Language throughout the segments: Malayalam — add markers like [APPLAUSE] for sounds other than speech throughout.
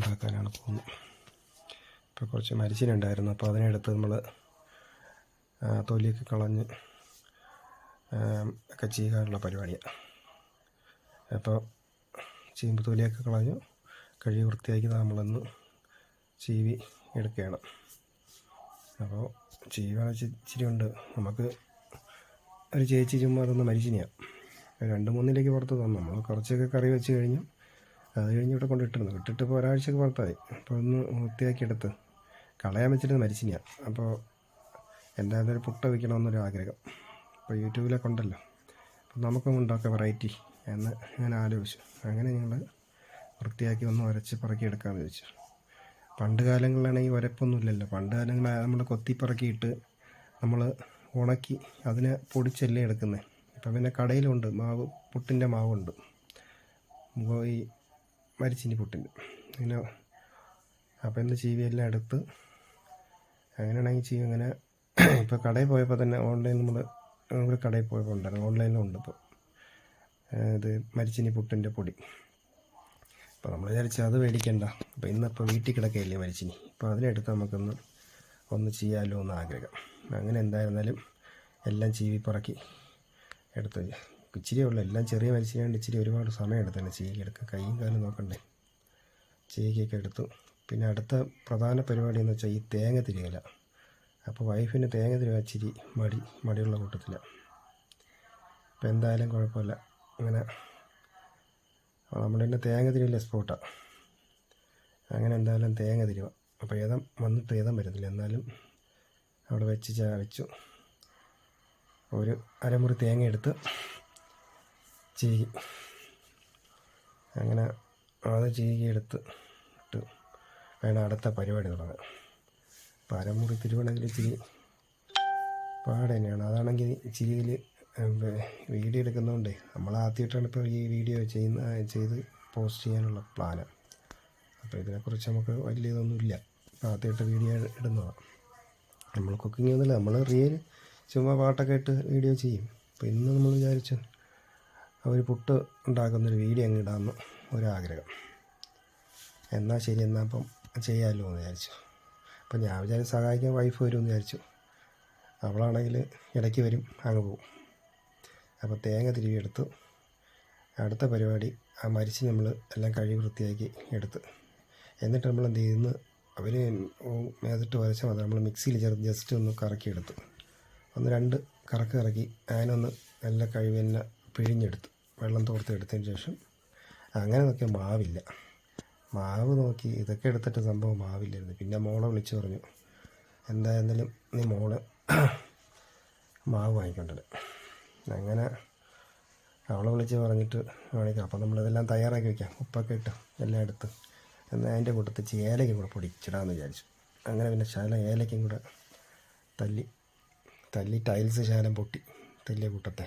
ഉണ്ടാക്കാനാണ് പോകുന്നത്. ഇപ്പോൾ കുറച്ച് മരിച്ചിനുണ്ടായിരുന്നു. അപ്പോൾ അതിനെടുത്ത് നമ്മൾ തൊലിയൊക്കെ കളഞ്ഞ് ഒക്കെ ചെയ്യാനുള്ള പരിപാടിയാണ് അപ്പോൾ ചീമ്പ് തൊലിയൊക്കെ കളഞ്ഞു കഴുകി വൃത്തിയാക്കി നമ്മളൊന്ന് ചീവി എടുക്കുകയാണ്. അപ്പോൾ ചീവ ഇച്ചിരി ഉണ്ട്. നമുക്ക് ഒരു ചേച്ചി ചുമ്മാ അതൊന്ന് മരിച്ചിനെയാണ് രണ്ട് മൂന്നിലേക്ക് പുറത്ത് തന്നു നമ്മൾ കുറച്ചൊക്കെ കറി വെച്ച് കഴിഞ്ഞു. അത് കഴിഞ്ഞ് ഇവിടെ കൊണ്ട് ഇട്ടിരുന്നു ഇട്ടിട്ട് ഇപ്പോൾ ഒരാഴ്ചക്ക് പുറത്തായി അപ്പോൾ ഒന്ന് വൃത്തിയാക്കി എടുത്ത് കളയാൻ വെച്ചിട്ട് മരിച്ചിനെയാണ് അപ്പോൾ എന്റെ അതൊരു പുട്ട വയ്ക്കണമെന്നൊരു ആഗ്രഹം. അപ്പോൾ യൂട്യൂബിലൊക്കെ ഉണ്ടല്ലോ. അപ്പോൾ നമുക്കും ഉണ്ടാക്കാം വെറൈറ്റി എന്ന് ഞാൻ ആലോചിച്ചു. അങ്ങനെ ഞങ്ങൾ വൃത്തിയാക്കി ഒന്ന് ഉരച്ച് പറക്കി എടുക്കാമെന്ന് ചോദിച്ചു. പണ്ട് കാലങ്ങളിലാണെങ്കിൽ ഉരപ്പൊന്നുമില്ലല്ലോ പണ്ട് കാലങ്ങളിൽ നമ്മൾ കൊത്തിപ്പറക്കിയിട്ട് നമ്മൾ ഉണക്കി അതിനെ പൊടിച്ചല്ലേ എടുക്കുന്നത് ഇപ്പം പിന്നെ കടയിലുണ്ട്. മാവ് പുട്ടിന്റെ മാവുണ്ട്. ഈ മരിച്ചിനി പൊട്ടിന്. അങ്ങനെ അപ്പം അപ്പോൾ എന്ത് ചീവിയെല്ലാം എടുത്ത് അങ്ങനെയാണെങ്കിൽ ചീവി അങ്ങനെ [COUGHS] ഇപ്പോൾ കടയിൽ പോയപ്പോൾ തന്നെ ഓൺലൈൻ നമ്മൾ ഒരു കടയിൽ പോയപ്പോൾ ഉണ്ടായിരുന്നു. ഓൺലൈനിലും ഉണ്ട് ഇപ്പോൾ ഇത് മരിച്ചിനി പുട്ടിന്റെ പൊടി. അപ്പോൾ നമ്മൾ വിചാരിച്ചാൽ അത് മേടിക്കണ്ട. അപ്പോൾ ഇന്നിപ്പോൾ വീട്ടിൽ കിടക്കുകയല്ലേ മരിച്ചിനി. അപ്പോൾ അതിനെടുത്ത് നമുക്കൊന്ന് ഒന്ന് ചെയ്യാമല്ലോ എന്ന് ആഗ്രഹം. അങ്ങനെ എന്തായിരുന്നാലും എല്ലാം ചീവി പറക്കി എടുത്ത് ഇച്ചിരി ഉള്ളു. എല്ലാം ചെറിയ മരിച്ചിനാണ്ട് ഇച്ചിരി ഒരുപാട് സമയം എടുത്തന്നെ ചീകി എടുക്കുക കൈയും കാലും നോക്കണ്ടേ. ചീകിയൊക്കെ എടുത്തു. പിന്നെ അടുത്ത പ്രധാന പരിപാടി എന്ന് വെച്ചാൽ ഈ തേങ്ങ തിരികല. അപ്പോൾ വൈഫിന് തേങ്ങ തിരിക ഇച്ചിരി മടി മടിയുള്ള കൂട്ടത്തില്ല അപ്പം എന്തായാലും കുഴപ്പമില്ല. അങ്ങനെ നമ്മൾ തന്നെ തേങ്ങ തിരിയില്ല സ്പോട്ടാണ് അങ്ങനെ എന്തായാലും തേങ്ങ തിരിവ. അപ്പോൾ ഏതം വന്നിട്ട് ഏതം വരുന്നില്ല എന്നാലും അവിടെ വെച്ച് ചാവച്ചു ഒരു അരമുറി തേങ്ങ എടുത്ത് ചീകി അങ്ങനെ അത് ചീകി എടുത്ത് ഇട്ട് വേണം അടുത്ത പരിപാടി തുടങ്ങാൻ പരമുറി തിരുവണമെങ്കിൽ ഇച്ചിരി പാട് തന്നെയാണ്. അതാണെങ്കിൽ ഇച്ചിരി വീഡിയോ എടുക്കുന്നതുകൊണ്ടേ നമ്മൾ ആദ്യമായിട്ടാണ് ഇപ്പോൾ ഈ വീഡിയോ ചെയ്യുന്ന ചെയ്ത് പോസ്റ്റ് ചെയ്യാനുള്ള പ്ലാന്. അപ്പോൾ ഇതിനെക്കുറിച്ച് നമുക്ക് വലിയ ഇതൊന്നുമില്ല ഇപ്പോൾ ആദ്യമായിട്ട് വീഡിയോ ഇടുന്നതാണ്. നമ്മൾ കുക്കിംഗ് ഒന്നുമില്ല. നമ്മൾ റിയൽ ചുമ്മാ പാട്ടൊക്കെ ഇട്ട് വീഡിയോ ചെയ്യും. അപ്പോൾ ഇന്ന് നമ്മൾ വിചാരിച്ചു ഒരു പുട്ട് ഉണ്ടാക്കുന്നൊരു വീഡിയോ അങ്ങ് ഇടാമെന്ന് ഒരാഗ്രഹം. എന്നാൽ ശരി എന്നാൽ അപ്പം ചെയ്യാമല്ലോ എന്ന് വിചാരിച്ചു. അപ്പം ഞാൻ വിചാരിച്ച് സഹായിക്കാൻ വൈഫ് വരുമെന്ന് വിചാരിച്ചു. അവളാണെങ്കിൽ ഇടയ്ക്ക് വരും അങ്ങ് പോകും അപ്പോൾ തേങ്ങ തിരികെ എടുത്തു. അടുത്ത പരിപാടി ആ മരിച്ച് നമ്മൾ എല്ലാം കഴുകി വൃത്തിയാക്കി എടുത്ത്. എന്നിട്ട് നമ്മൾ എന്ത് ചെയ്യുന്നു അവർ മേതിട്ട് വരച്ചാൽ മതി നമ്മൾ മിക്സിയിൽ ചേർത്ത് ജസ്റ്റ് ഒന്ന് കറക്കി എടുത്തു ഒന്ന് രണ്ട് കറക്ക് ഇറക്കി അതിനൊന്ന് നല്ല കഴിവ് തന്നെ പിഴിഞ്ഞെടുത്തു. വെള്ളം തോർത്ത് എടുത്തതിന് ശേഷം അങ്ങനെ നോക്കിയാൽ മാവില്ല. മാവ് നോക്കി ഇതൊക്കെ എടുത്തിട്ട് സംഭവം മാവില്ലായിരുന്നു. പിന്നെ മോളെ വിളിച്ചു പറഞ്ഞു എന്തായിരുന്നാലും നീ മോൾ മാവ് വാങ്ങിക്കൊണ്ടത് അങ്ങനെ അവളെ വിളിച്ച് പറഞ്ഞിട്ട് കാണിക്കാം അപ്പോൾ നമ്മളിതെല്ലാം തയ്യാറാക്കി വയ്ക്കാം ഉപ്പൊക്കെ ഇട്ട് എല്ലാം എടുത്ത് എന്നാൽ അതിന്റെ കൂട്ടത്തിൽ ഏലയ്ക്കും കൂടെ പൊടിച്ചിടാമെന്ന് വിചാരിച്ചു. അങ്ങനെ പിന്നെ ശാലം ഏലയ്ക്കും കൂടെ തല്ലി തല്ലി ടൈൽസ് ശാലം പൊട്ടി തല്ലിയ കൂട്ടത്തെ.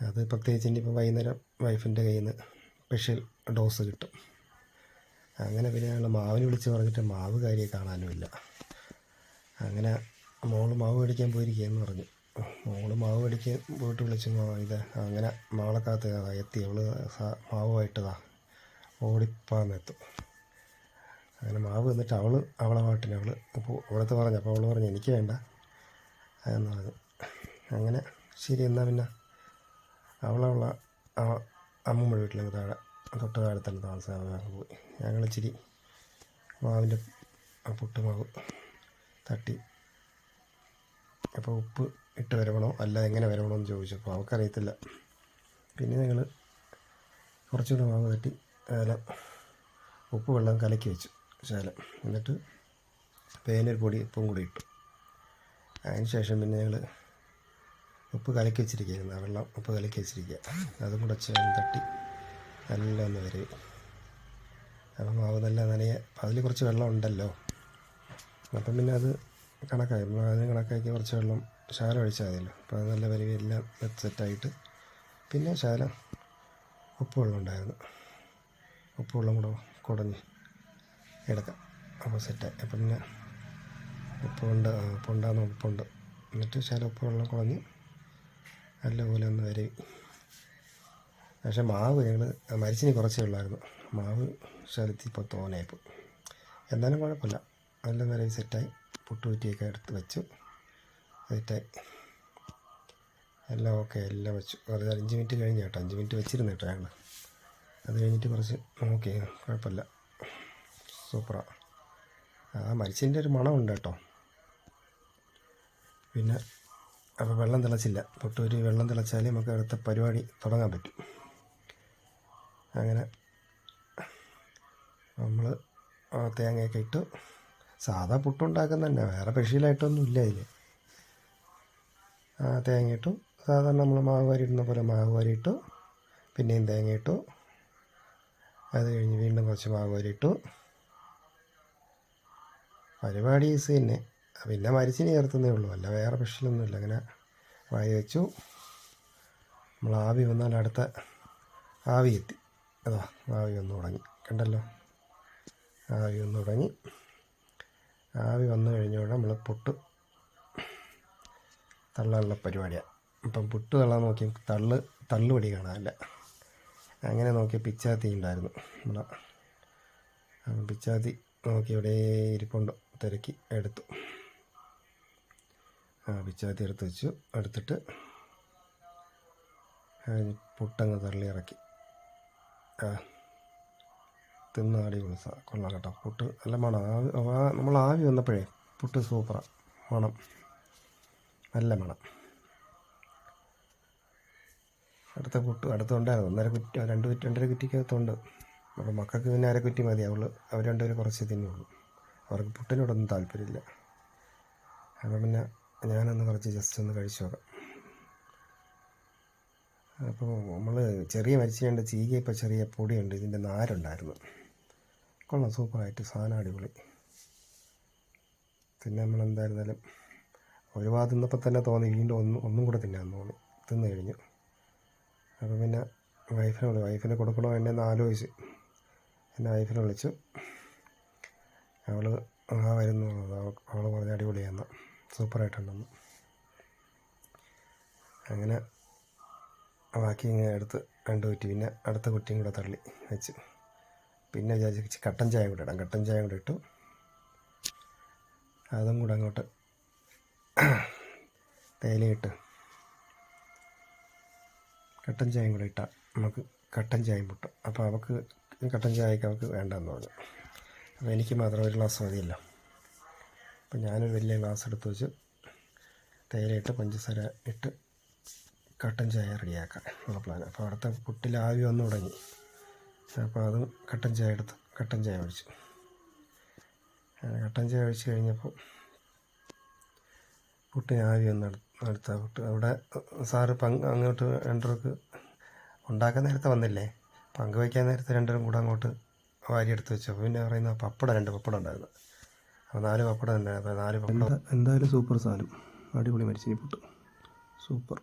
അത് പ്രത്യേകിച്ച് ഇനിയിപ്പോൾ വൈകുന്നേരം വൈഫിന്റെ കയ്യിൽ നിന്ന് സ്പെഷ്യൽ ഡോസ് കിട്ടും. അങ്ങനെ പിന്നെ ഞങ്ങൾ മാവിന് വിളിച്ച് പറഞ്ഞിട്ട് മാവ് കാര്യം കാണാനുമില്ല. അങ്ങനെ മോൾ മാവ് മേടിക്കാൻ പോയിരിക്കുകയെന്ന് പറഞ്ഞു. മോൾ മാവ് മേടിക്കാൻ പോയിട്ട് വിളിച്ചു ഇത് അങ്ങനെ മാളക്കകത്ത് കാത്ത് എത്തി. അവൾ മാവുമായിട്ടതാ ഓടിപ്പാന്നെത്തും. അങ്ങനെ മാവ് എന്നിട്ട് അവൾ അവളെ പാട്ടിന് അവൾ അപ്പോൾ അവിടുത്തെ പറഞ്ഞു അപ്പോൾ അവൾ പറഞ്ഞു എനിക്ക് വേണ്ട എന്ന് പറഞ്ഞു. അങ്ങനെ ശരി എന്നാൽ പിന്നെ. അവളവളെ അമ്മൂമ്മ വീട്ടിലേക്ക് താഴെ തൊട്ട് താഴെ തന്നെ താമസം അങ്ങ് പോയി. ഞങ്ങൾ ഇച്ചിരി മാവിന്റെ പുട്ടുമാവ് മാവ് തട്ടി. അപ്പോൾ ഉപ്പ് ഇട്ട് വരവണോ അല്ല എങ്ങനെ വരവണോ എന്ന് ചോദിച്ചപ്പോൾ അവൾക്കറിയത്തില്ല. പിന്നെ ഞങ്ങൾ കുറച്ചുകൂടെ മാവ് തട്ടി അതിലെ ഉപ്പ് വെള്ളം കലക്കി വെച്ചു ശാലം എന്നിട്ട് പേനൊരു പൊടി ഉപ്പും കൂടി ഇട്ടു. അതിന് ശേഷം പിന്നെ ഞങ്ങൾ ഉപ്പ് കലക്കി വെച്ചിരിക്കുകയായിരുന്നു. വെള്ളം ഉപ്പ് കലക്കി വെച്ചിരിക്കുക. അതും കൂടെ ചേർന്ന് തട്ടി നല്ല ഒന്ന് വരെ അപ്പം മാവ് നല്ല നനയെ. അതിൽ കുറച്ച് വെള്ളം ഉണ്ടല്ലോ. അപ്പം പിന്നെ അത് കണക്കായി. നമ്മൾ അതിന് കണക്കാക്കി കുറച്ച് വെള്ളം ശാലം ഒഴിച്ചാൽ മതിയല്ലോ. അപ്പോൾ അത് നല്ല വരി എല്ലാം സെറ്റായിട്ട്. പിന്നെ ശാലം ഉപ്പ് വെള്ളം ഉണ്ടായിരുന്നു. ഉപ്പ് വെള്ളം കൂടെ കുടഞ്ഞ് എടുക്കാം. അപ്പോൾ സെറ്റായി. അപ്പം പിന്നെ ഉപ്പുണ്ട് ഉപ്പുണ്ടാകുന്ന ഉപ്പുണ്ട്. എന്നിട്ട് ശാലം ഉപ്പ് വെള്ളം കുടഞ്ഞ് നല്ലപോലെ ഒന്ന് വരവി. പക്ഷേ മാവ് ഞങ്ങൾ മരിച്ചിന് കുറച്ചേ ഉള്ളായിരുന്നു. മാവ് ശരത്തി ഇപ്പോൾ തോനായിപ്പോൾ എന്നാലും കുഴപ്പമില്ല. നല്ല നിലയിൽ സെറ്റായി. പുട്ടുകുറ്റിയൊക്കെ എടുത്ത് വെച്ചു. സെറ്റായി. എല്ലാം ഓക്കെ എല്ലാം വെച്ചു. അത് അഞ്ച് മിനിറ്റ് കഴിഞ്ഞ് കേട്ടോ. അഞ്ച് മിനിറ്റ് വെച്ചിരുന്നു കേട്ടോ ഞങ്ങൾ അത് കഴിഞ്ഞിട്ട് കുറച്ച് ഓക്കെ കുഴപ്പമില്ല. സൂപ്പറാണ് ആ മരിച്ചതിന്റെ ഒരു മണമുണ്ട് കേട്ടോ. പിന്നെ അപ്പോൾ വെള്ളം തിളച്ചില്ല. പൊട്ടൂരി വെള്ളം തിളച്ചാലേ നമുക്ക് അടുത്ത പരിപാടി തുടങ്ങാൻ പറ്റും. അങ്ങനെ നമ്മൾ തേങ്ങയൊക്കെ ഇട്ട് സാധാ പുട്ടുണ്ടാക്കുന്ന തന്നെ വേറെ സ്പെഷ്യലായിട്ടൊന്നും ഇല്ല അതിൽ ആ തേങ്ങ ഇട്ടു സാധാരണ നമ്മൾ മാവ് വാരി ഇടുന്ന പോലെ മാവ് വാരി ഇട്ടു പിന്നെയും തേങ്ങ ഇട്ടു അത് കഴിഞ്ഞ് വീണ്ടും കുറച്ച് മാവ് ഇട്ടു പരിപാടി ഈസി തന്നെ. പിന്നെ മരിച്ചിനി ചേർത്തുന്നേ ഉള്ളൂ. അല്ല വേറെ സ്പെഷ്യലൊന്നുമില്ല. അങ്ങനെ വായി വെച്ചു. നമ്മൾ ആവി വന്നാൽ അടുത്ത ആവി എത്തി. അതാ ആവി വന്നു തുടങ്ങി. കണ്ടല്ലോ? ആവി വന്നു തുടങ്ങി. ആവി വന്നു കഴിഞ്ഞോടെ നമ്മൾ പൊട്ട് തള്ളാനുള്ള പരിപാടിയാണ് അപ്പം പുട്ട് തള്ളാൻ നോക്കി തള്ള് തള്ളുപടി കാണാനില്ല. അങ്ങനെ നോക്കിയ പിച്ചാത്തി ഉണ്ടായിരുന്നു. നമ്മളെ പിച്ചാത്തി നോക്കി ഇവിടെ ഇരിപ്പുണ്ട്. തിരക്കി എടുത്തു. പിച്ചാത്തി എടുത്ത് വെച്ചു. എടുത്തിട്ട് പുട്ടങ്ങ് തള്ളി ഇറക്കി. തിന്നാടി തിന്ന് അടിപൊളി സാ കൊള്ളാം കേട്ടോ. പുട്ട് നല്ല മണം. ആവി നമ്മൾ ആവി വന്നപ്പോഴേ പുട്ട് സൂപ്പറാണ് മണം. നല്ല മണം. അടുത്ത പുട്ട് അടുത്തുണ്ടായിരുന്നു ഒന്നര കുറ്റി രണ്ട് കുറ്റി രണ്ടര കുറ്റിക്കകത്തുണ്ട്. അപ്പോൾ മക്കൾക്ക് പിന്നെ അര കുറ്റി മതി. അവൾ അവർ രണ്ടുപേരും കുറച്ച് തിന്നുള്ളൂ. അവർക്ക് പുട്ടിനോടൊന്നും താല്പര്യമില്ല. അപ്പോൾ പിന്നെ ഞാനൊന്ന് കുറച്ച് ജസ്റ്റ് ഒന്ന് കഴിച്ചു നോക്കാം. അപ്പോൾ നമ്മൾ ചെറിയ മരിച്ചുകൊണ്ട് ചീക ഇപ്പോൾ ചെറിയ പൊടിയുണ്ട് ഇതിന്റെ നാരുണ്ടായിരുന്നു. കൊള്ളാം സൂപ്പറായിട്ട് സാധനം അടിപൊളി. പിന്നെ നമ്മൾ എന്തായിരുന്നാലും ഒരുപാട് തിന്നപ്പോൾ തന്നെ തോന്നി വീണ്ടും ഒന്നും ഒന്നും കൂടെ തിന്നാൻ തോന്നി തിന്നു കഴിഞ്ഞു. അപ്പോൾ പിന്നെ വൈഫിനെ വിളി വൈഫിനെ കൊടുക്കണോ എന്നെ ഒന്ന് ആലോചിച്ച്. എന്റെ വൈഫിനെ വിളിച്ചു. അവൾ ആ വരുന്നു അവൾ പറഞ്ഞ അടിപൊളിയാന്ന്. സൂപ്പറായിട്ടുണ്ടെന്ന്. അങ്ങനെ ബാക്കി ഇങ്ങനെ എടുത്ത് രണ്ട് കുറ്റി പിന്നെ അടുത്ത കുറ്റിയും കൂടെ തള്ളി വെച്ച്. പിന്നെ വിചാരിച്ച് കട്ടൻ ചായ കൂടെ ഇടാം. കട്ടൻ ചായ കൂടെ ഇട്ടു. അതും കൂടെ അങ്ങോട്ട് തേയിലയിട്ട് കട്ടൻ ചായയും കൂടെ ഇട്ടാൽ നമുക്ക് കട്ടൻ ചായയും പൊട്ടും. അപ്പോൾ അവൾക്ക് കട്ടൻ ചായക്ക് അവൾക്ക് വേണ്ടെന്ന് പറഞ്ഞു. അപ്പോൾ എനിക്ക് മാത്രം ഒരു ഗ്ലാസ് മതിയല്ലോ. അപ്പോൾ ഞാനൊരു വലിയ ഗ്ലാസ് എടുത്ത് വെച്ച് തേയിലയിട്ട് പഞ്ചസാര ഇട്ട് കട്ടൻ ചായ റെഡിയാക്കാം ഉള്ള പ്ലാൻ അപ്പോൾ അവിടുത്തെ പുട്ടിൽ ആവി വന്നു തുടങ്ങി. അപ്പോൾ അതും കട്ടൻ ചായ എടുത്ത് കട്ടൻ ചായ ഒഴിച്ചു. കട്ടൻ ചായ ഒഴിച്ച് കഴിഞ്ഞപ്പോൾ പുട്ടിന് ആവി ഒന്ന് അടുത്ത പുട്ട്. അവിടെ സാറ് പങ്ക് അങ്ങോട്ട് രണ്ടർക്ക് ഉണ്ടാക്കാൻ നേരത്തെ വന്നില്ലേ? പങ്കുവയ്ക്കാൻ നേരത്തെ രണ്ടരും കൂടെ അങ്ങോട്ട് വാരിയെടുത്ത് വെച്ചു. അപ്പോൾ പിന്നെ പറയുന്ന പപ്പടം രണ്ട് പപ്പടം ഉണ്ടായിരുന്നു. നാല് പപ്പടം തന്നെ. നാല് പപ്പടം. എന്തായാലും സൂപ്പർ സാധനം. അടിപൊളി മരിച്ചിനി പുട്ട് സൂപ്പർ.